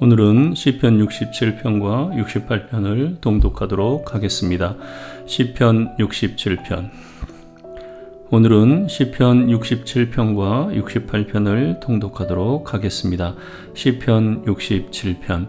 오늘은 시편 67편과 68편을 동독하도록 하겠습니다. 시편 67편 오늘은 시편 67편과 68편을 통독하도록 하겠습니다. 시편 67편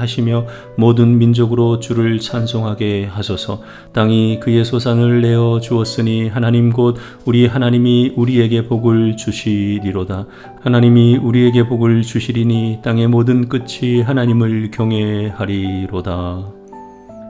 하시며 모든 민족으로 주를 찬송하게 하소서 땅이 그의 소산을 내어 주었으니 하나님 곧 우리 하나님이 우리에게 복을 주시리로다 하나님이 우리에게 복을 주시리니 땅의 모든 끝이 하나님을 경외하리로다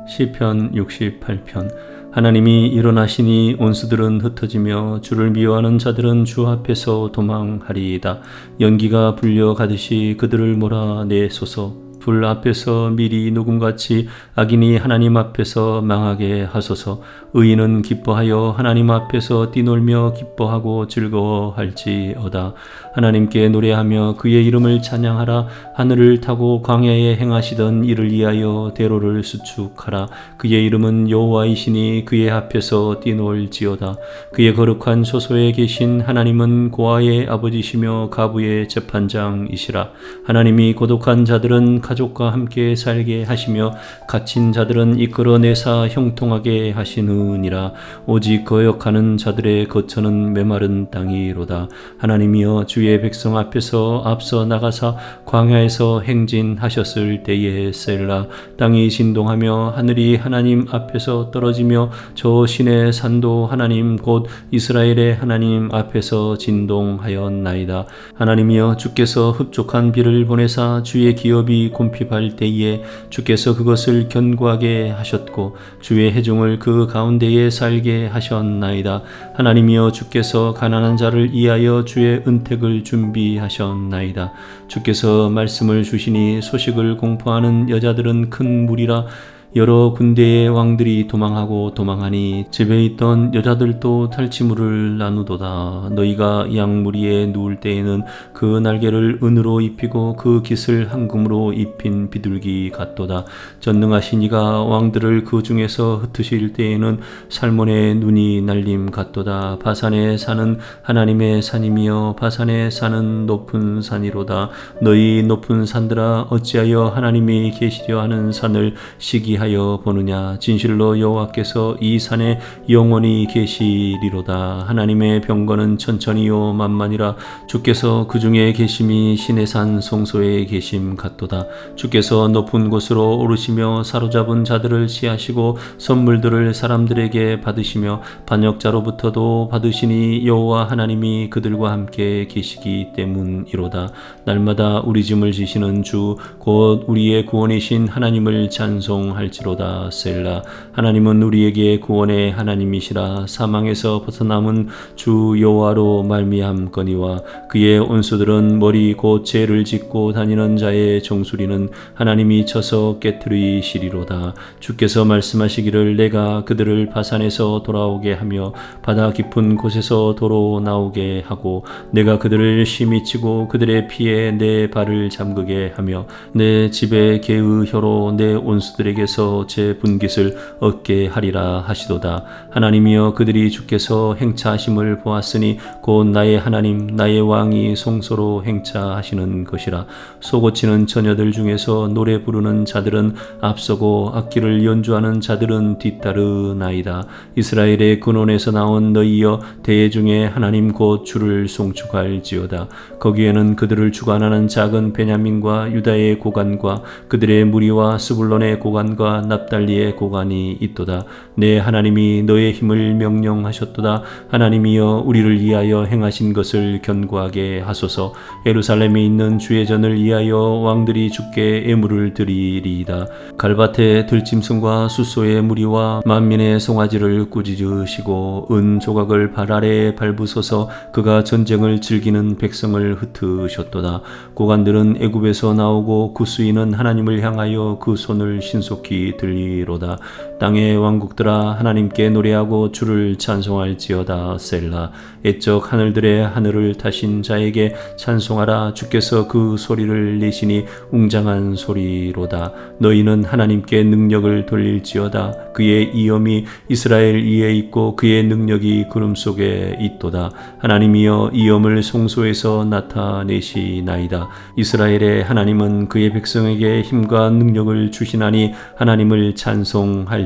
시편 68편 하나님이 일어나시니 온수들은 흩어지며 주를 미워하는 자들은 주 앞에서 도망하리이다. 연기가 불려 가듯이 그들을 몰아내소서. 불 앞에서 미리 녹음같이 악인이 하나님 앞에서 망하게 하소서. 의인은 기뻐하여 하나님 앞에서 뛰놀며 기뻐하고 즐거워할지어다. 하나님께 노래하며 그의 이름을 찬양하라. 하늘을 타고 광야에 행하시던 이를 위하여 대로를 수축하라. 그의 이름은 여호와이시니 그의 앞에서 뛰놀지어다. 그의 거룩한 소소에 계신 하나님은 고아의 아버지시며 가부의 재판장이시라. 하나님이 고독한 자들은 가족과 함께 살게 하시며 갇힌 자들은 이끌어내사 형통하게 하시느니라. 오직 거역하는 자들의 거처는 메마른 땅이로다. 하나님이여 주의 백성 앞에서 앞서 나가사 광야에서 행진하셨을 때에 셀라. 땅이 진동하며 하늘이 하나님 앞에서 떨어지며 저 신의 산도 하나님 곧 이스라엘의 하나님 앞에서 진동하였나이다. 하나님이여 주께서 흡족한 비를 보내사 주의 기업이 곰핍할 때에 주께서 그것을 견고하게 하셨고 주의 해중을 그 가운데에 살게 하셨나이다. 하나님이여 주께서 가난한 자를 이하여 주의 은택을 준비하셨나이다. 주께서 말씀을 주시니 소식을 공포하는 여자들은 큰 무리라 여러 군대의 왕들이 도망하고 도망하니 집에 있던 여자들도 탈취물을 나누도다. 너희가 양 무리에 누울 때에는 그 날개를 은으로 입히고 그 깃을 황금으로 입힌 비둘기 같도다. 전능하신 이가 왕들을 그 중에서 흩으실 때에는 살몬의 눈이 날림 같도다. 바산에 사는 하나님의 산이며 바산에 사는 높은 산이로다. 너희 높은 산들아 어찌하여 하나님이 계시려 하는 산을 시기 하여 보느냐? 진실로 여호와께서 이 산에 영원히 계시리로다. 하나님의 병거는 천천히요 만만이라. 주께서 그 중에 계심이 신의 산 성소에 계심 같도다. 주께서 높은 곳으로 오르시며 사로잡은 자들을 취하시고 선물들을 사람들에게 받으시며 반역자로부터도 받으시니 여호와 하나님이 그들과 함께 계시기 때문이로다. 날마다 우리 짐을 지시는 주 곧 우리의 구원이신 하나님을 찬송할 할지로다 셀라. 하나님은 우리에게 구원의 하나님이시라. 사망에서 벗어남은 주 여호와로 말미암거니와 그의 온수들은 머리 곧 죄를 짓고 다니는 자의 종수리는 하나님이 쳐서 깨뜨리시리로다. 주께서 말씀하시기를 내가 그들을 바산에서 돌아오게 하며 바다 깊은 곳에서 도로 나오게 하고 내가 그들을 심히 치고 그들의 피에 내 발을 잠그게 하며 내 집에 개의 혀로 내 온수들에게서 주께서 제 분깃을 얻게 하리라 하시도다. 하나님이여 그들이 주께서 행차하심을 보았으니 곧 나의 하나님 나의 왕이 송소로 행차하시는 것이라. 소고치는 처녀들 중에서 노래 부르는 자들은 앞서고 악기를 연주하는 자들은 뒤따르나이다. 이스라엘의 근원에서 나온 너희여 대회 중에 하나님 곧 주를 송축할지어다. 거기에는 그들을 주관하는 작은 베냐민과 유다의 고관과 그들의 무리와 스불론의 고관과 고관과 납달리의 고관이 있도다. 내 하나님이 너의 힘을 명령하셨도다. 하나님이여 우리를 위하여 행하신 것을 견고하게 하소서. 예루살렘에 있는 주의 전을 위하여 왕들이 주께 애물을 드리리이다. 갈밭에 들짐승과 숫소의 무리와 만민의 송아지를 꾸짖으시고 은 조각을 발 아래에 밟으소서 그가 전쟁을 즐기는 백성을 흩으셨도다. 고관들은 애굽에서 나오고 구스인은 하나님을 향하여 그 손을 신속히 들리로다. 땅의 왕국들아 하나님께 노래하고 주를 찬송할지어다. 셀라 애적 하늘들의 하늘을 타신 자에게 찬송하라. 주께서 그 소리를 내시니 웅장한 소리로다. 너희는 하나님께 능력을 돌릴지어다. 그의 이엄이 이스라엘 위에 있고 그의 능력이 구름 속에 있도다. 하나님이여 이엄을 송소에서 나타내시나이다. 이스라엘의 하나님은 그의 백성에게 힘과 능력을 주시나니 하나님을 찬송할지어다